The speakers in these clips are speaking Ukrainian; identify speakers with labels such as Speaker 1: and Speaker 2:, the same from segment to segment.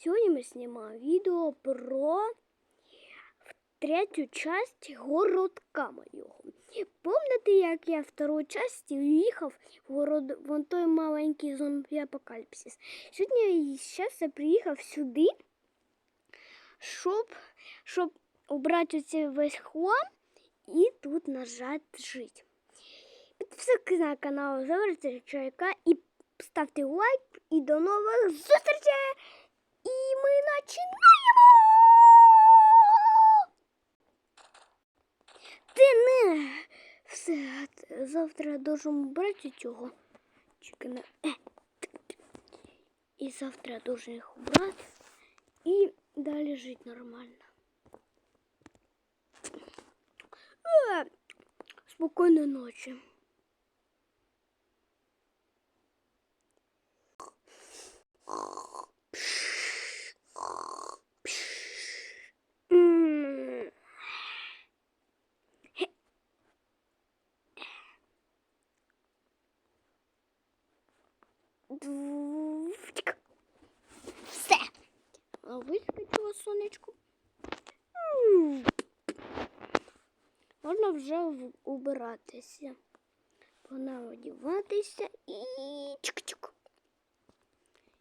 Speaker 1: Сьогодні ми знімаємо відео про третю часть городка моєго. Помните, як я в второй часті їхав в город... вон той маленький зомбі апокаліпсис? Сьогодні я приїхав сюди, щоб, щоб убрати оцей весь хлам і тут нажати жити. Підписуйтесь на канал Заверте Чайка і ставте лайк. І до нових зустрічей! Ми починаємо! Ти не все завтра я должен убрати цього чекана. Е. І завтра я должен їх убрати і далі жити нормально. Е. Спокійної ночі. М. Двуфтик. Все. Вискочило сонечко. М. Можна вже в- убиратися. Пора одягатися і чик-чик.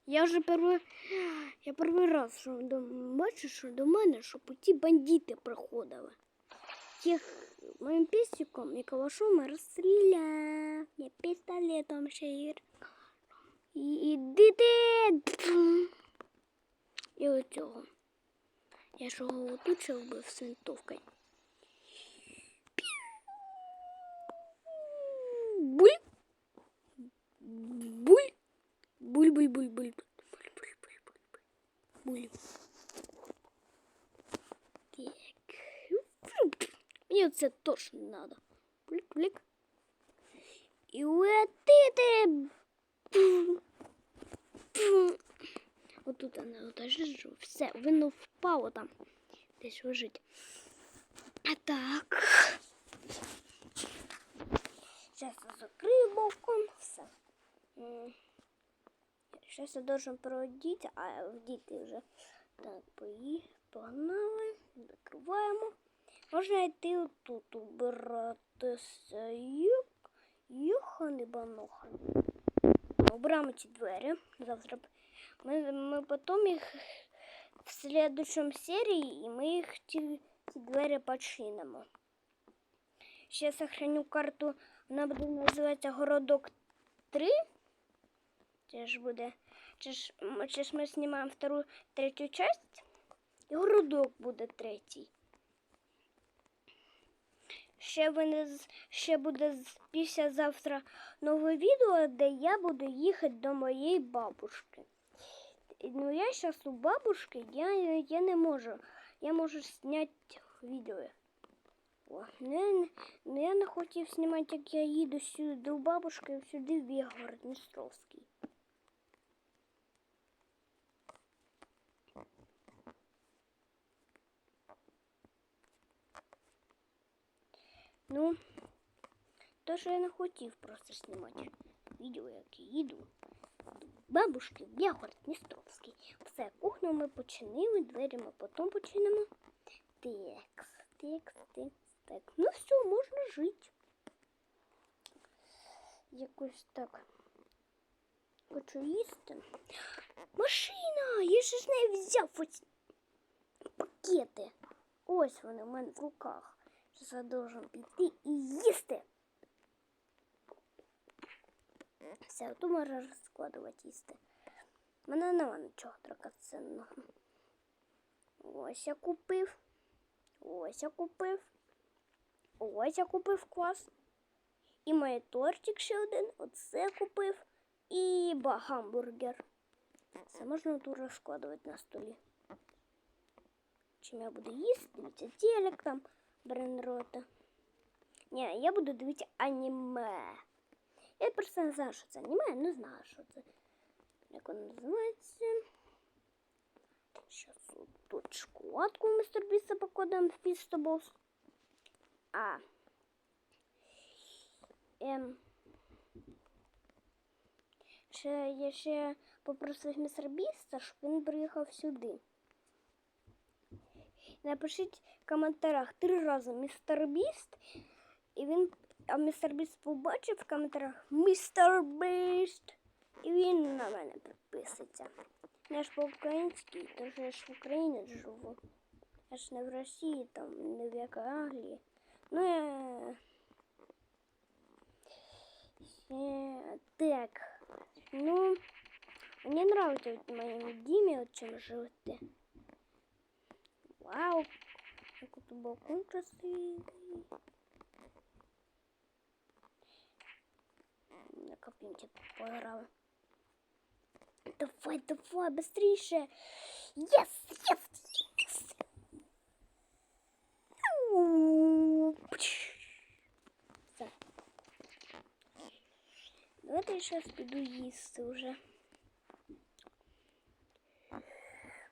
Speaker 1: Я вже перший, я перший раз що бачу, що до мене, що ті бандити приходили. Тих моїм пістиком і калашом розстріляв. Я пістолетом ще. І, і дити. І оцього. Я ж його отучив би з винтовкою. Буль. Буль. Буль, буль, буль, буль. Буль, буль, буль, буль, буль. Буль. Так. Мені це точно не надо. Блик, блик. І летити. Отут вона отожижу. Все, воно впало там. Десь лежить. А так. Сейчас я закрою балкон. Все. Сейчас я должен проводить, а діти вже так пої, погнали, закриваємо. Можна йти отут убиратися. Юх, юхани банохани. Обираємо ці двері. Завтра ми, ми потім їх в следующем серії, і ми їх ці, ці двері починимо. Ще сохраню карту, вона буде називатися Городок 3. Це ж буде. Це ж, це ж ми знімаємо втору, третю часть. І городок буде третій. Ще, вони, ще буде з- післязавтра нове відео, де я буду їхати до моєї бабушки. Ну, я зараз у бабушки, я, я не можу. Я можу зняти відео. О, ну, я, не- ну, я не хотів знімати, як я їду сюди до бабушки, сюди в Бігород Дністровський. Ну, то, що я не хотів просто знімати відео, як я їду бабушки Бігород Дністровський. Все, кухню ми починили, двері ми потім починимо. Текс, текс, текс, так. Ну все, можна жити. Якось так. Хочу їсти. Машина! Я ще ж не взяв ось пакети. Ось вони в мене в руках. Зараз я должен піти і їсти. Все, тут можна розкладувати їсти. У мене нема нічого драгоценного. Ось я купив. Ось я купив. Ось я купив клас. І мій тортик ще один. Оце купив. І гамбургер. Це можна тут розкладувати на столі. Чим я буду їсти? Дивіться, телек там бренрота. Ні, я буду дивитися аніме. Я просто не знаю, що це аніме, не знаю, що це. Як воно називається. Вот тут шоколадку мистер Біса покладемо в пістобос. А. Ем. Коротше, я ще попросив містер Біста, щоб він приїхав сюди. Напишіть в коментарях три рази містер Біст, і він, а містер Біст побачив в коментарях містер Біст, і він на мене підписується. Я ж по-українськи, тож я ж в Україні живу. Я ж не в Росії, там, не в якій Англії. Ну. Е, так, ну, мне нравится вот в моем доме, вот чем живете. Вау, какой тут балкон красивый. На копинке поиграла. Давай, давай, быстрее. Yes, yes, yes. Зараз піду їсти вже.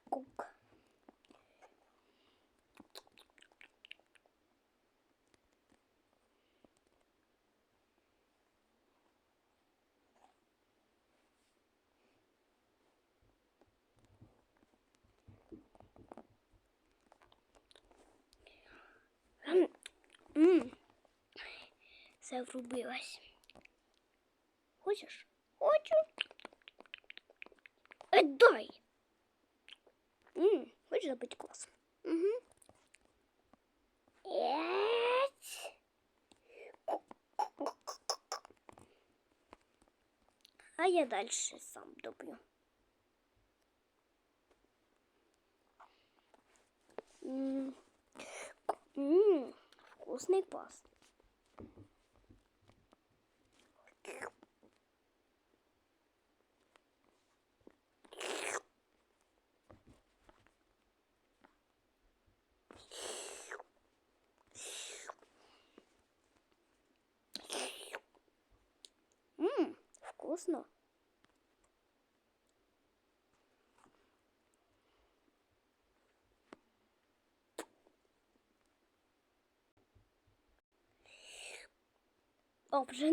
Speaker 1: Кук. М, м. Все врубилось. Хочешь? Хочу. Э, дай. М, хочешь забыть класс? Угу. А я дальше сам добью. М, м, Вкусный квас. Ммм, вкусно. О, вже?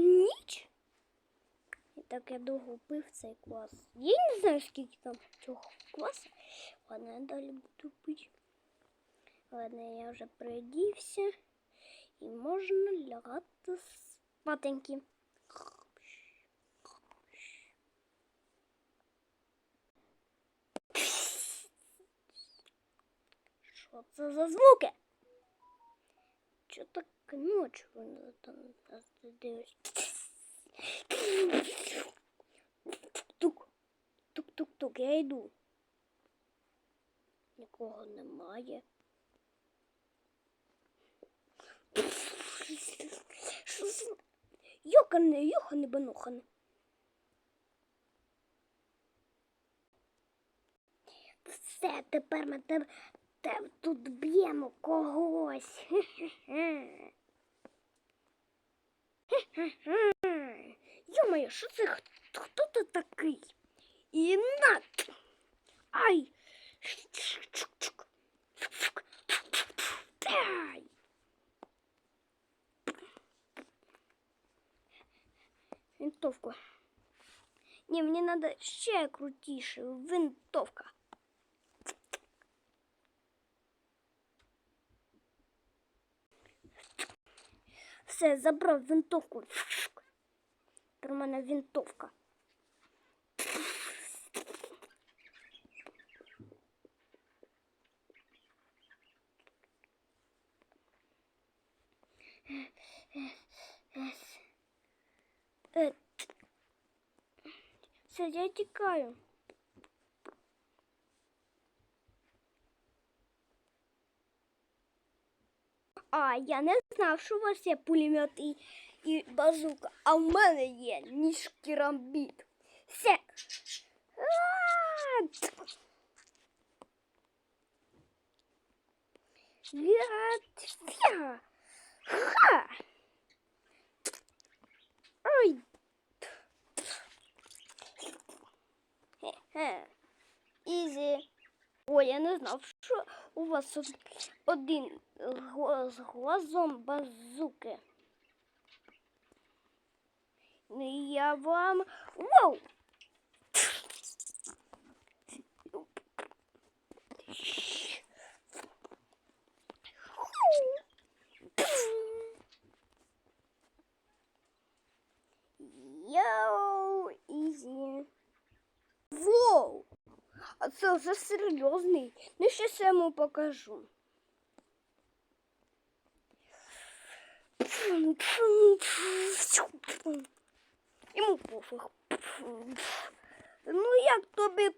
Speaker 1: Так я довго пив цей квас. Я не знаю, скільки там цього квасу. Ладно, я далі буду пити. Ладно, я вже приодівся. І можна лягати спатеньки. Що це за звуки? Чо так ночі воно там нас дивись? Тук, тук-тук-тук, я йду. Нікого немає. Йокане, йохане, банохане. Все, тепер ми тебе тут б'ємо когось. Хе-хе-хе. Хе-хе-хе. Йо-моє, що це? Хто, хто ти такий? І на! Ай! Чук-чук. Ай! Винтовку. Ні, мені треба ще крутіше. Винтовка. Все, забрав винтовку. Тепер мене винтовка. Е, Все, я тікаю. А, я не знав, що у вас є пулемет і, і базука, а в мене є ніж керамбіт. Все. Ха! Ой. Хе-хе. Ізі. О, я не знав, що у вас один з глазом базуки. Я вам... Вау! Йоу, изи. Воу! Це вже серйозний. Ну, щас я йому покажу. Йому пофіг. Ну, як тобі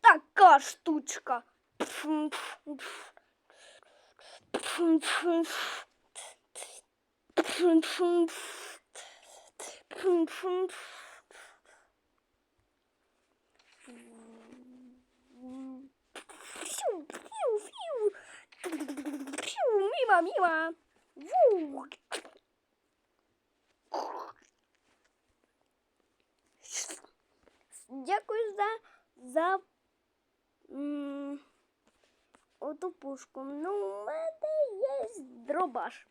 Speaker 1: така штучка? Фью, фью, фью. Фью, мимо, мимо. Ву. Дякую за, за оту пушку. Ну, у мене є дробаш.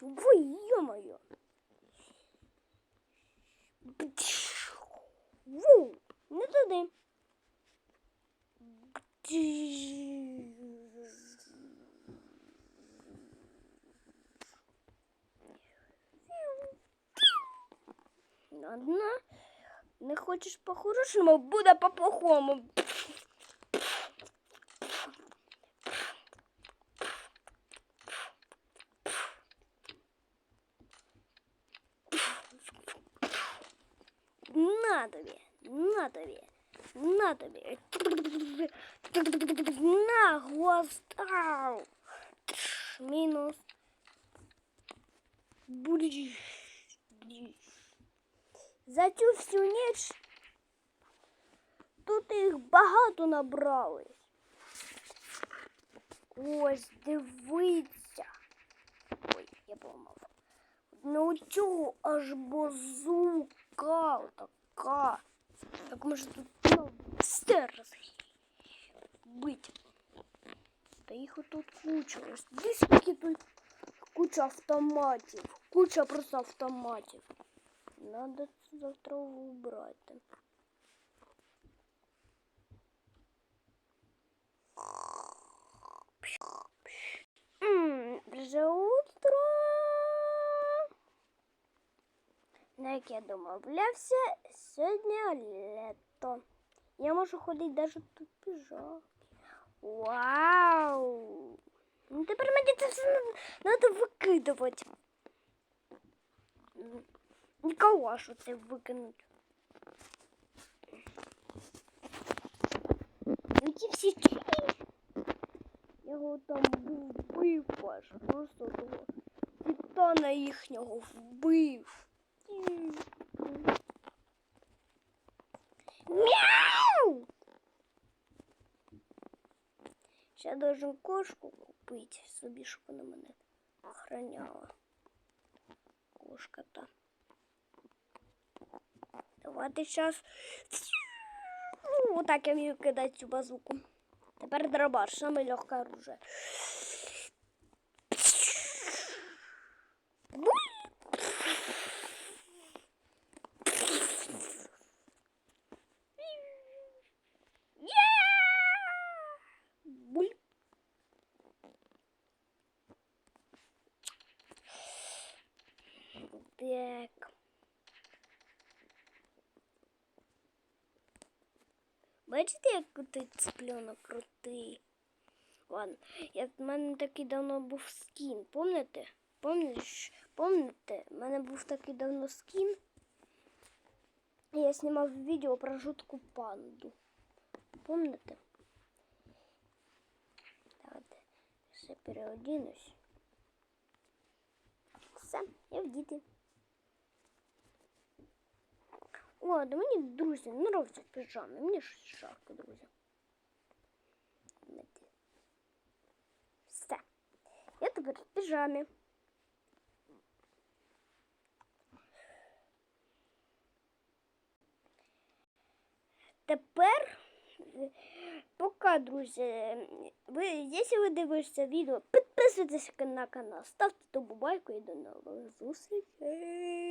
Speaker 1: Ой, по-хорошому, буде по-плохому. На тобі, на тобі, на тобі. На хвост. Ау. Мінус. Будь. За цю всю ніч тут їх багато набрали. Ось дивіться. Ой, я поламав. Ну цього аж базука така. Так може тут стерзи бить. Та їх отут куча. Ось дивись, скільки тут куча автоматів. Куча просто автоматів. Надо завтра убрати. як я домовлявся, сьогодні літо. Я можу ходити навіть тут піжак. Вау! Ну тепер мені це все треба викидувати. Ніколашу це викинуть. Ну ті всі чиї. Я його там вбив аж просто того титана їхнього вбив. Мяу! Ще должен кошку купити собі, щоб вона мене охраняла. Кошка та. Давайте. Ну, так я вмію кидати цю базуку. Тепер дробаш, саме легке оружие. Бачите, як тут цыпленок крутий? Ладно, я, в мене такий давно був скін, помните? Помниш? Помните? У мене був такий давно скін. Я знімав відео про жутку панду. Помните? Давайте ще переодінусь. Все, я в діти. О, да мені, друзі, не нравиться піжами. Мені щось жарко, друзі. Все. Я тепер в піжамі. Тепер, пока, друзі, ви, якщо ви дивишся відео, підписуйтесь на канал, ставте ту бубайку і до нових зустрічей.